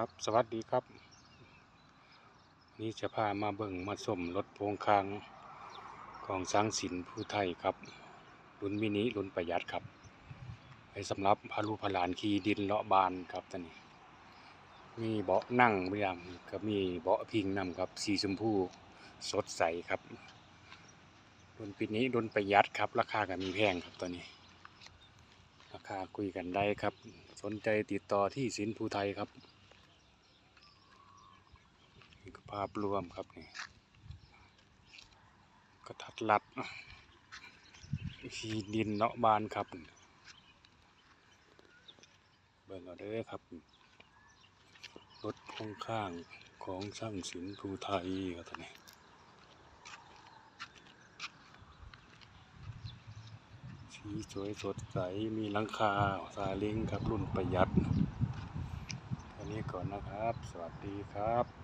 ครับ สวัสดีครับ นี่จะพามาเบิ่งมาสมรถโพงคางของสร้างสินผู้ไทยครับ รุ่นมินิรุ่นประหยัดครับไว้สำหรับพาลูพาหลานขี่ดินเลาะบานครับท่านนี้ มีเบาะนั่งเรียมก็มีเบาะพิงนำครับ สีชมพูสดใสครับรุ่นปีนี้รุ่นประหยัดครับ ราคาก็มีแพงครับตัวนี้ราคาคุยกันได้ครับ สนใจติดต่อที่สินภูไทยครับนี่ก็ภาพรวมครับนี่กระทัดรัดขีดินเนาะบานครับเบิ่งเอาเด้อครับรถพ่วงข้างของช่างสินภูไทยครับท่านนี้สีสวยสดใสมีหลังคาซาเล้งครับรุ่นประหยัดแค่นี้ก่อนนะครับ สวัสดีครับ